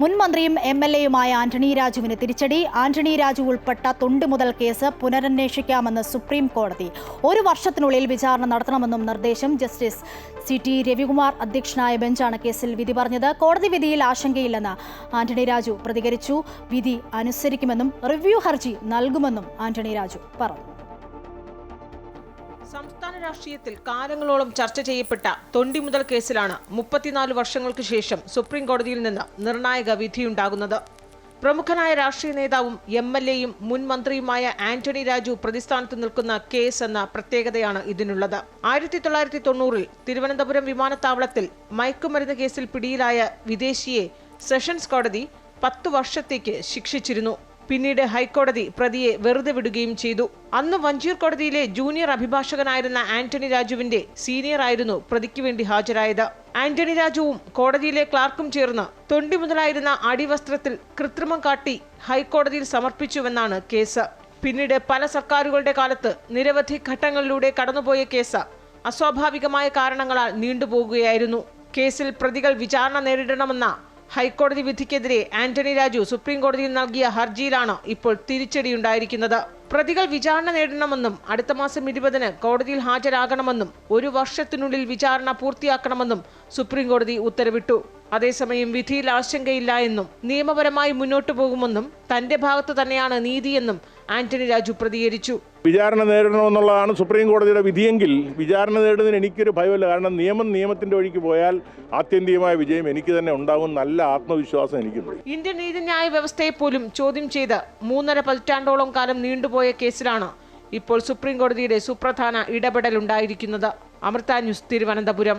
മുൻ മന്ത്രിയും M L എയുമായ ആന്റണി രാജുവിന് തിരിച്ചടി. ആന്റണി രാജു ഉൾപ്പെട്ട തൊണ്ട് മുതൽ കേസ് പുനരന്വേഷിക്കാമെന്ന് സുപ്രീം കോടതി. ഒരു വർഷത്തിനുള്ളിൽ വിചാരണ നടത്തണമെന്നും നിർദ്ദേശം ജസ്റ്റിസ് സി ടി രവികുമാർ അധ്യക്ഷനായ ബെഞ്ചാണ് കേസിൽ വിധി പറഞ്ഞത്. കോടതി വിധിയിൽ ആശങ്കയില്ലെന്ന് ആന്റണി രാജു പ്രതികരിച്ചു. വിധി അനുസരിക്കുമെന്നും റിവ്യൂ ഹർജി നൽകുമെന്നും ആന്റണി രാജു പറഞ്ഞു. സംസ്ഥാന രാഷ്ട്രീയത്തിൽ കാലങ്ങളോളം ചർച്ച ചെയ്യപ്പെട്ട തൊണ്ടി മുതൽ കേസിലാണ് മുപ്പത്തിനാല് വർഷങ്ങൾക്ക് ശേഷം സുപ്രീം കോടതിയിൽ നിന്ന് നിർണായക വിധിയുണ്ടാകുന്നത്. പ്രമുഖനായ രാഷ്ട്രീയ നേതാവും എം എൽ എയും മുൻ മന്ത്രിയുമായ ആന്റണി രാജു പ്രതിസ്ഥാനത്ത് നിൽക്കുന്ന കേസ് എന്ന പ്രത്യേകതയാണ് ഇതിനുള്ളത്. ആയിരത്തി തൊള്ളായിരത്തി തൊണ്ണൂറിൽ തിരുവനന്തപുരം വിമാനത്താവളത്തിൽ മയക്കുമരുന്ന് കേസിൽ പിടിയിലായ വിദേശിയെ സെഷൻസ് കോടതി പത്തു വർഷത്തേക്ക് ശിക്ഷിച്ചിരുന്നു. പിന്നീട് ഹൈക്കോടതി പ്രതിയെ വെറുതെ വിടുകയും ചെയ്തു. അന്ന് വഞ്ചിയൂർ കോടതിയിലെ ജൂനിയർ അഭിഭാഷകനായിരുന്ന ആന്റണി രാജുവിന്റെ സീനിയർ ആയിരുന്നു പ്രതിക്ക് വേണ്ടി ഹാജരായത്. ആന്റണി രാജുവും കോടതിയിലെ ക്ലാർക്കും ചേർന്ന് തൊണ്ടി മുതലായിരുന്ന അടിവസ്ത്രത്തിൽ കൃത്രിമം കാട്ടി ഹൈക്കോടതിയിൽ സമർപ്പിച്ചുവെന്നാണ് കേസ്. പിന്നീട് പല സർക്കാരുകളുടെ കാലത്ത് നിരവധി ഘട്ടങ്ങളിലൂടെ കടന്നുപോയ കേസ് അസ്വാഭാവികമായ കാരണങ്ങളാൽ നീണ്ടുപോകുകയായിരുന്നു. കേസിൽ പ്രതികൾ വിചാരണ നേരിടണമെന്ന ഹൈക്കോടതി വിധിക്കെതിരെ ആന്റണി രാജു സുപ്രീം കോടതിയിൽ നൽകിയ ഹർജിയിലാണ് ഇപ്പോൾ തിരിച്ചടിയുണ്ടായിരിക്കുന്നത്. പ്രതികൾ വിചാരണ നേടണമെന്നും അടുത്ത മാസം ഇരുപതിന് കോടതിയിൽ ഹാജരാകണമെന്നും ഒരു വർഷത്തിനുള്ളിൽ വിചാരണ പൂർത്തിയാക്കണമെന്നും സുപ്രീം കോടതി ഉത്തരവിട്ടു. അതേസമയം വിധിയിൽ ആശങ്കയില്ല എന്നും നിയമപരമായി മുന്നോട്ടു പോകുമെന്നും തന്റെ ഭാഗത്തു തന്നെയാണ് നീതിയെന്നും ആന്റണി രാജു പ്രതികരിച്ചു. വിചാരണ നേരിടണമെന്നുള്ളതാണ് സുപ്രീം കോടതിയുടെ വിധിയെങ്കിൽ വിചാരണ നേടുന്നതിന് എനിക്കൊരു ഭയമില്ല. കാരണം നിയമം നിയമത്തിന്റെ വഴിക്ക് പോയാൽ ആത്യന്തികമായ വിജയം എനിക്ക് തന്നെ ഉണ്ടാകും നല്ല ആത്മവിശ്വാസം എനിക്കുണ്ട്. ഇന്ത്യൻ നീതിന്യായ വ്യവസ്ഥയെ പോലും ചോദ്യം ചെയ്ത് മൂന്നര പതിറ്റാണ്ടോളം കാലം നീണ്ടുപോയ പോയ കേസിലാണ് ഇപ്പോൾ സുപ്രീം കോടതിയുടെ സുപ്രധാന ഇടപെടലുണ്ടായിരിക്കുന്നത്. അമൃത ന്യൂസ് തിരുവനന്തപുരം.